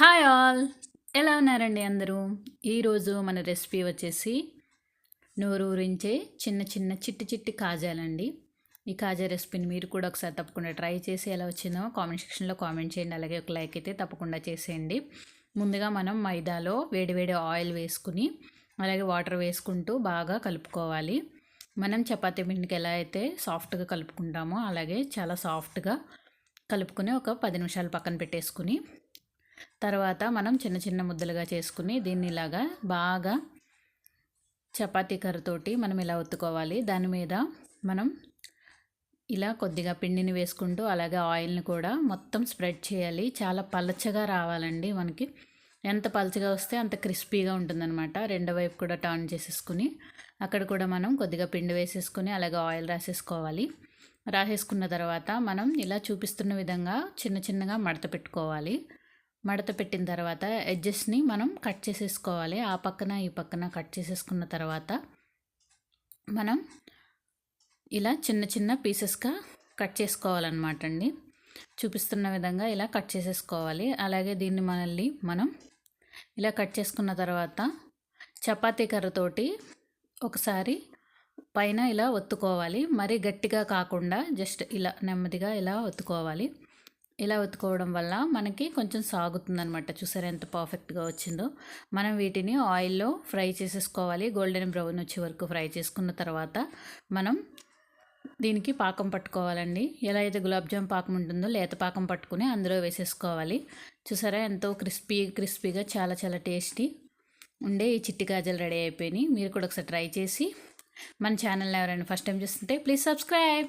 Hi all. ఎలా ఉన్నారండి అందరూ? ఈరోజు మన రెసిపీ వచ్చేసి నోరు ఊరించే చిన్న చిన్న చిట్టి చిట్టి కాజాలండి. ఈ కాజా రెసిపీని మీరు కూడా ఒకసారి తప్పకుండా ట్రై చేసి ఎలా వచ్చిందో కామెంట్ సెక్షన్లో కామెంట్ చేయండి. అలాగే ఒక లైక్ అయితే తప్పకుండా చేసేయండి. ముందుగా మనం మైదాలో వేడివేడి ఆయిల్ వేసుకుని అలాగే వాటర్ వేసుకుంటూ బాగా కలుపుకోవాలి. మనం చపాతీ పిండికి ఎలా అయితే సాఫ్ట్గా కలుపుకుంటామో అలాగే చాలా సాఫ్ట్గా కలుపుకొని ఒక పది నిమిషాలు పక్కన పెట్టేసుకుని తర్వాత మనం చిన్న చిన్న ముద్దలుగా చేసుకుని దీన్ని ఇలాగా బాగా చపాతీ కర్రతోటి మనం ఇలా ఒత్తుకోవాలి. దాని మీద మనం ఇలా కొద్దిగా పిండిని వేసుకుంటూ అలాగే ఆయిల్ని కూడా మొత్తం స్ప్రెడ్ చేయాలి. చాలా పలచగా రావాలండి మనకి. ఎంత పలచగా వస్తే అంత క్రిస్పీగా ఉంటుందన్నమాట. రెండో వైపు కూడా టర్న్ చేసేసుకుని అక్కడ కూడా మనం కొద్దిగా పిండి వేసేసుకుని అలాగే ఆయిల్ రాసేసుకోవాలి. రాసేసుకున్న తర్వాత మనం ఇలా చూపిస్తున్న విధంగా చిన్న చిన్నగా మడత పెట్టుకోవాలి. మడత పెట్టిన తర్వాత ఎడ్జెస్ని మనం కట్ చేసేసుకోవాలి. ఆ పక్కన ఈ పక్కన కట్ చేసేసుకున్న తర్వాత మనం ఇలా చిన్న చిన్న పీసెస్గా కట్ చేసుకోవాలన్నమాట అండి. చూపిస్తున్న విధంగా ఇలా కట్ చేసేసుకోవాలి. అలాగే దీన్ని మనల్ని మనం ఇలా కట్ చేసుకున్న తర్వాత చపాతీ కర్రతోటి ఒకసారి పైన ఇలా ఒత్తుకోవాలి. మరీ గట్టిగా కాకుండా జస్ట్ ఇలా నెమ్మదిగా ఇలా ఒత్తుకోవాలి. ఇలా ఉతుకోవడం వల్ల మనకి కొంచెం సాగుతుందనమాట చూసారా ఎంత పర్ఫెక్ట్గా వచ్చిందో. మనం వీటిని ఆయిల్లో ఫ్రై చేసేసుకోవాలి. గోల్డెన్ బ్రౌన్ వచ్చే వరకు ఫ్రై చేసుకున్న తర్వాత మనం దీనికి పాకం పట్టుకోవాలండి. ఎలా అయితే గులాబ్ జామ్ పాకం ఉంటుందో లేత పాకం పట్టుకుని అందులో వేసేసుకోవాలి. చూసారా ఎంతో క్రిస్పీ క్రిస్పీగా చాలా చాలా టేస్టీ ఉండే ఈ చిట్టి గాజలు రెడీ అయిపోయినాయి. మీరు కూడా ఒకసారి ట్రై చేసి మన ఛానల్ ఎవరైనా ఫస్ట్ టైం చూస్తుంటే ప్లీజ్ సబ్స్క్రైబ్.